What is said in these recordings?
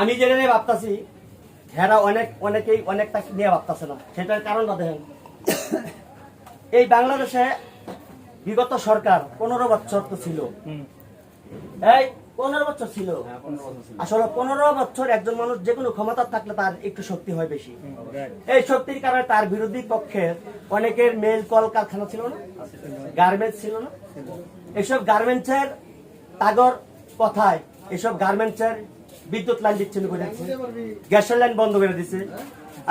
আমি যেটা নিয়ে ভাবতাছি হেরা অনেক অনেকেই অনেকটা নিয়ে ভাবতাছে না। সেটার কারণটা দেখেন। এই বাংলাদেশে বিগত সরকার পনেরো বছর তো ছিল। এই পনেরো বছর ছিল। আসলে পনেরো বছর একজন মানুষ যে কোনো ক্ষমতা থাকলে তার একটু শক্তি হয় বেশি। এই শক্তির কারণে তার বিরোধী পক্ষের অনেকের মেল কল কারখানা ছিল না গার্মেন্টস ছিল না। এসব গার্মেন্টসের তাগর কথায় এসব গার্মেন্টসের বিদ্যুৎ লাইন বিচ্ছিন্ন করে দিচ্ছে গ্যাসের লাইন বন্ধ করে দিচ্ছে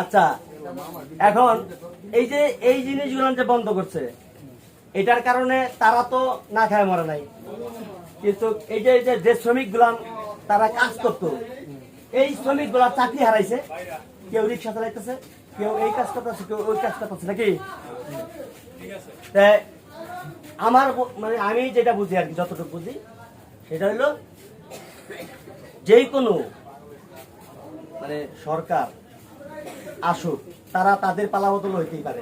আচ্ছা এখন এই যে এই জিনিসগুলো যে বন্ধ করছে এটার কারণে তারা তো না খায় মরে নাই। কিন্তু এই যে এই যে শ্রমিক তারা কাজ করতো এই শ্রমিকগুলা চাকরি হারাইছে। কেউ রিক্সা চালাইতেছে কেউ এই কাজ করতেছে কেউ ওই কাজ করতেছে নাকি? আমার মানে আমি যেটা বুঝি আর কি যতটুকু বুঝি সেটা হলো যেই কোনো মানে সরকার আসুক, তারা তাদের পালাবদল হইতেই পারে।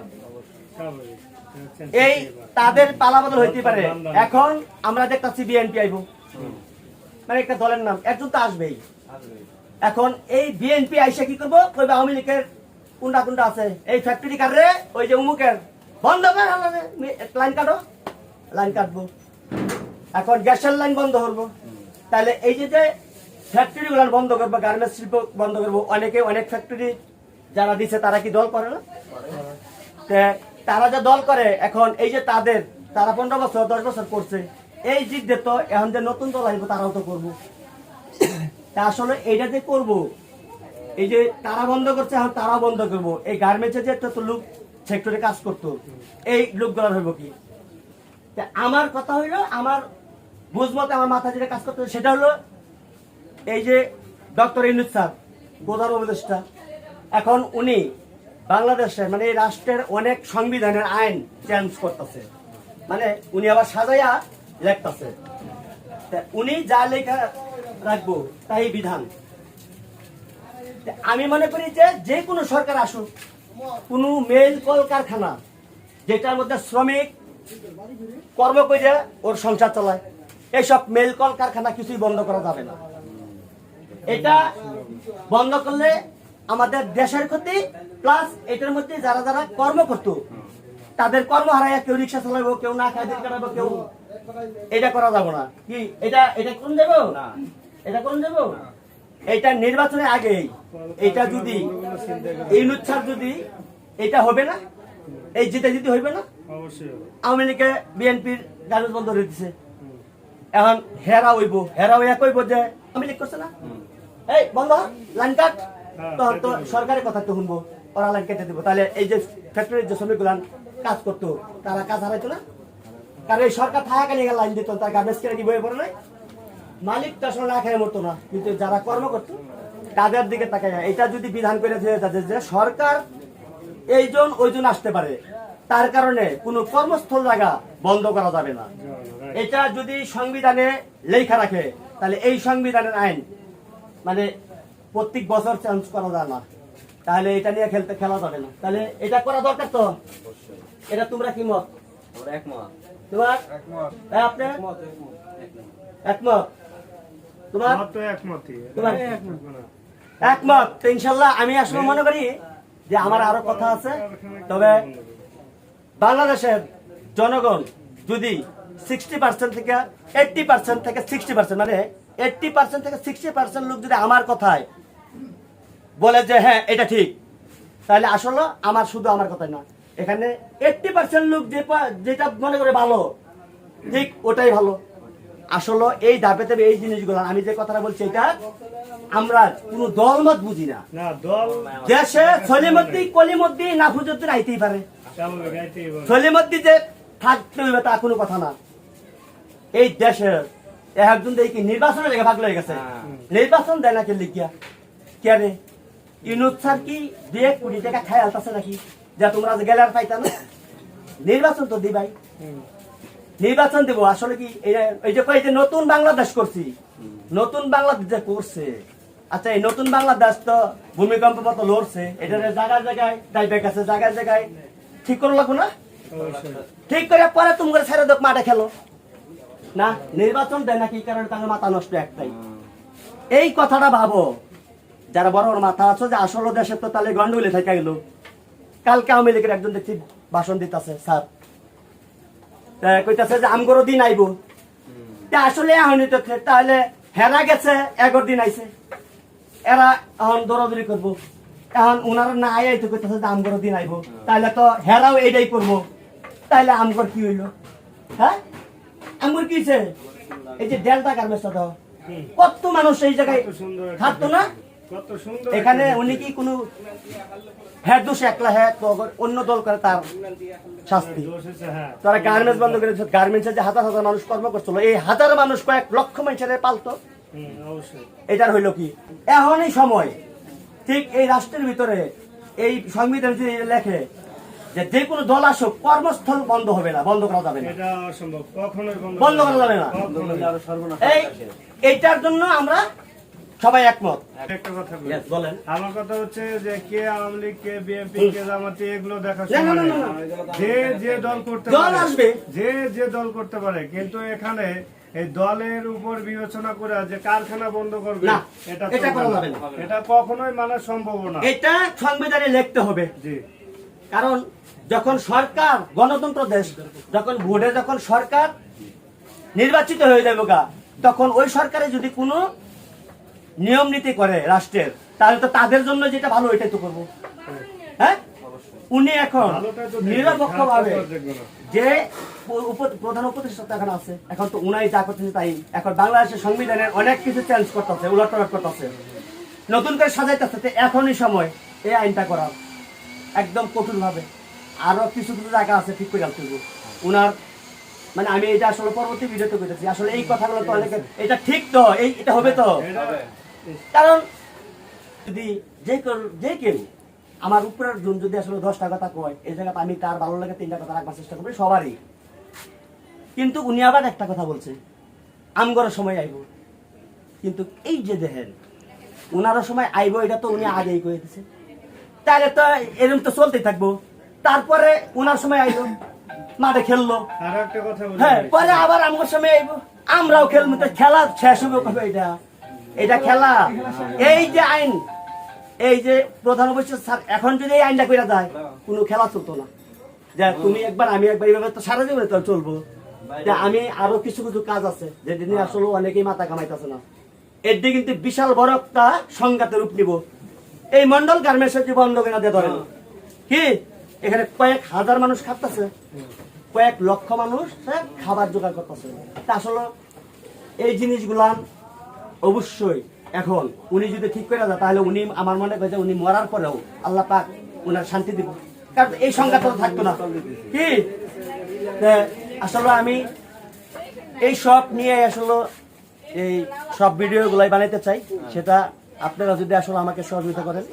এই তাদের পালাবদল হইতে পারে। এখন আমরা দেখতেছি বিএনপি আইব। মানে একটা দলের নাম, একজন তো আসবেই। এখন এই বিএনপি আইসা কি করব? কইবে আওয়ামী লীগের কোনটা কোনটা আছে। এই ফ্যাক্টরি কাটরে ওই যে উমুকের। বন্ধ কর লাইন কাটো। লাইন কাটবো। এখন গ্যাসের লাইন বন্ধ করব। তাহলে এই যে যে ফ্যাক্টরি গুলো বন্ধ করব গার্মেন্টস শিল্প বন্ধ করব। অনেকে অনেক ফ্যাক্টরি যারা দিছে, তারা কি দল করে না? তারা যে দল করে, এখন এই যে তাদের, তারা পনেরো বছর, দশ বছর করছে, এই জিতদের তো এখন যে নতুন দল আসব, তারাও তো করব। তা আসলে এইটা যে করব, এই যে তারা বন্ধ করছে, এখন তারা বন্ধ করব। এই গার্মেন্টসে যে একটা লোক সেক্টরে কাজ করতো, এই লোকগুলো হইব কি? আমার কথা হইল, আমার বুঝ মতে আমার মাথা যেটা কাজ করতে সেটা হলো এই যে ডক্টর ইনুজ স্যার, প্রধান উপদেষ্টা, এখন উনি বাংলাদেশের মানে রাষ্ট্রের অনেক সংবিধানের আইন চেঞ্জ করতেছে। মানে উনি আবার সাজাইয়া লেখতেছে। উনি যা লেখা রাখব, তাই বিধান। আমি মনে করি যে যে কোনো সরকার আসুক, কোনো মেল কল কারখানা যেটার মধ্যে শ্রমিক কর্ম করে ওর সংসার চালায় এইসব মেল কল কারখানা কিছুই বন্ধ করা যাবে না। এটা বন্ধ করলে আমাদের দেশের ক্ষতি প্লাস এটার মধ্যে যারা যারা কর্ম করত তাদের কর্ম হারাইয়া কেউ রিক্সা চালাবো কেউ না খাই কাটাবো কেউ এটা করা যাবে না। কি এটা এটা কোন দেবো? এটা কোন দেবো? এটা নির্বাচনের আগেই এটা যদি এই যদি এটা হবে না? এই জিতে জিতে হইবে না? আওয়ামী লীগে বিএনপির গার্মেন্টস বন্ধ করে দিছে এখন হেরা হইব হেরা হইয়া কইব যে আওয়ামী লীগ করছে না? এই বন্ধ লাইন কাট তো সরকারের কথা তো শুনব ওরা লাইন কেটে দিব। তাহলে এই যে ফ্যাক্টরির যে কাজ করতো তারা কাজ হারাইতো না? কারণ এই সরকার থাকা নিয়ে লাইন দিত তার গার্মেন্টস কেটে পড়ে নাই মালিক তো আসলে না খেয়ে মরতো না কিন্তু যারা কর্ম করতো তাদের দিকে তাকায় এটা যদি বিধান করে দিয়ে তাদের যে সরকার এইজন ওইজন আসতে পারে তার কারণে কোনো কর্মস্থল জায়গা বন্ধ করা যাবে না। এটা যদি সংবিধানে লেখা রাখে তাহলে এই সংবিধানের আইন মানে প্রত্যেক বছর চেঞ্জ করা যায় না। তাহলে এটা নিয়ে খেলতে খেলা যাবে না। তাহলে এটা করা দরকার তো? এটা তোমরা কি মত? তোমার? হ্যাঁ, একমত তোমার? তোমার? একমত। তো ইনশাল্লাহ আমি আসলে মনে করি যে আমার আরও কথা আছে। তবে বাংলাদেশের জনগণ যদি সিক্সটি পার্সেন্ট থেকে এইটটি পার্সেন্ট থেকে সিক্সটি পার্সেন্ট মানে এইটটি পার্সেন্ট থেকে সিক্সটি পার্সেন্ট লোক যদি আমার কথায় বলে যে হ্যাঁ এটা ঠিক তাহলে আসলে আমার শুধু আমার কথাই না এখানে এইটটি পার্সেন্ট লোক যেটা মনে করে ভালো ঠিক ওটাই ভালো। আসলে এই ধাপে এই জিনিসগুলো আমি যে কথাটা বলছি এটা আমরা কোনো দলমত বুঝি না। দল দেশে সলিমদ্দি কলিমদ্দি না স্বাভাবিক আইতেই পারে। সলিমদ্দি যে থাকতে হইবে তা কোনো কথা না। এই দেশের একজন দেখি নির্বাচনের লেগে ভাগ হয়ে গেছে। নির্বাচন দেয় লিখিয়া? ইনুদ স্যার কি দিয়ে কোটি টাকা খাই আলতাছে নাকি? যা তোমরা গেলে আর পাইতা না? নির্বাচন তো দিবাই। নির্বাচন দেবো আসলে কি এই যে- এই যে নতুন বাংলাদেশ করছি। নতুন বাংলাদেশ যে করছে। আচ্ছা এই নতুন বাংলাদেশ তো ভূমিকম্প মতো লড়ছে। এটা জায়গায় জায়গায় ডাইবে গেছে জায়গায় জায়গায় ঠিক করে লাগবো না? ঠিক করে পরে তুমি করে ছেড়ে দোক মাঠে খেলো। না, নির্বাচন দেয় না কি কারণে তাদের মাথা নষ্ট একটাই? এই কথাটা ভাবো। যারা বড় বড় মাথা আছে, যে আসলে দেশে তো তাহলে গন্ডগোলে থেকে গেল। কালকে আওয়ামী লীগের একজন দেখছি ভাষণ দিতেছে, স্যার। কইতাছে যে, আমগরো দিন আইব। আসলে এখনই তো তাহলে হেরা গেছে এগারো দিন আইছে। এরা এখন দৌড়াদৌড়ি করব। এখন উনারা না আই তো কইতাছে যে, আমগরো দিন আইব। তাহলে তো হেরাও এইটাই করব। তাহলে আমগর কি হইল? হ্যাঁ? আমগর কি এই যে ডেল্টা গার্মেন্টসটা দাও কত মানুষ এই জায়গায় থাকতো না? এখানে উনি কি কোনো হ্যাঁ দোষ একলা হ্যাঁ তো অন্য দল করে তার শাস্তি? হ্যাঁ। তারা গার্মেন্টস বন্ধ করে গার্মেন্টসে যে হাজার হাজার মানুষ কর্ম করছিল এই হাজার মানুষ কয়েক লক্ষ মানুষের পালতো। এটার হইল কি? এখনই সময়। ঠিক এই রাষ্ট্রের ভিতরে এই সংবিধান যদি লেখে যে যে কোনো দল আসুক কর্মস্থল বন্ধ হবে না বন্ধ করা যাবে না। এটা অসম্ভব কখনোই বন্ধ বন্ধ করা যাবে না। এই এইটার জন্য আমরা সবাই একমত। একটা কথা বলেন। আমার কথা হচ্ছে যে কে আওয়ামী লীগ কে বিএনপি কে জামাতি এগুলো দেখা না, না, সময় না, নেই। না, যে যে দল করতে দল আসবে। যে যে দল করতে পারে কিন্তু এখানে এই দলের উপর বিবেচনা করে যে কারখানা বন্ধ করবে না, এটা এটা চলবে করা না। যাবে না। এটা কখনোই মানা সম্ভব না। এটা সংবিধানে লিখতে হবে। জি। কারণ যখন সরকার গণতন্ত্র দেশ যখন ভোটে যখন সরকার নির্বাচিত হয়ে যাবে গা তখন ওই সরকারে যদি কোনো নিয়ম নীতি করে রাষ্ট্রের তাহলে তো তাদের জন্য যেটা ভালো ওইটাই তো করব। হ্যাঁ? উনি এখন নিরপেক্ষ ভাবে। যে প্রধান উপদেষ্টা এখন আছে এখন তো উনাই যা করতেছে তাই। এখন বাংলাদেশের সংবিধানের অনেক কিছু চেঞ্জ করতেছে উলট করতেছে। নতুন করে সাজাইতেছে এখনই সময় এই আইনটা করা একদম কঠোর ভাবে আরও কিছু কিছু জায়গা আছে ঠিক করে তুলবো উনার মানে আমি এটা আসলে পরবর্তী ভিডিওতে কইতেছি। আসলে এই কথাগুলো তো অনেকে এটা ঠিক তো এই এটা হবে তো। কারণ যদি যে যে কেউ আমার উপরের জন যদি আসলে দশটা কথা কয় এই জায়গাতে আমি তার ভালো লাগে তিনটা কথা রাখবার চেষ্টা করব সবারই। কিন্তু উনি আবার একটা কথা বলছে আমগরের সময় আইব। কিন্তু এই যে দেখেন উনারও সময় আইব এটা তো উনি আগেই কয়ে দিছে। তাহলে তো এরকম তো চলতেই থাকব। তারপরে উনার সময় আইলো মাঠে খেললো। হ্যাঁ পরে আবার আমার সময় আইব। আমরাও খেলব তো খেলা শেষ হবে কবে এটা? এটা খেলা। এই যে আইন এই যে প্রধান অবশ্য স্যার এখন যদি এই আইনটা করে যায় কোনো খেলা চলতো না। যে তুমি একবার আমি একবার এইভাবে তো সারা জীবনে তো চলবো। যে আমি আরও কিছু কিছু কাজ আছে যেদিন আসলে অনেকেই মাথা কামাইতেছে না। এর দিকে কিন্তু বিশাল বড় একটা সংঘাতের রূপ নিব। এই মন্ডল গার্মেন্টসের বন্ধ করে দিয়ে ধরেন। কি? এখানে কয়েক হাজার মানুষ খাচ্ছে কয়েক লক্ষ মানুষ হ্যাঁ, খাবার জোগাড় করতেছে। তা আসলে এই জিনিসগুলা অবশ্যই এখন উনি যদি ঠিক করে দেয় তাহলে উনি আমার মনে হয় যে উনি মরার পরেও আল্লাহ পাক উনার শান্তি দিব। কারণ এই সংখ্যাটা তো থাকতো না। কি? আসলে আমি এই সব নিয়ে আসলে এই সব ভিডিওগুলাই বানাইতে চাই। সেটা আপনারা যদি আসলে আমাকে সহযোগিতা করেন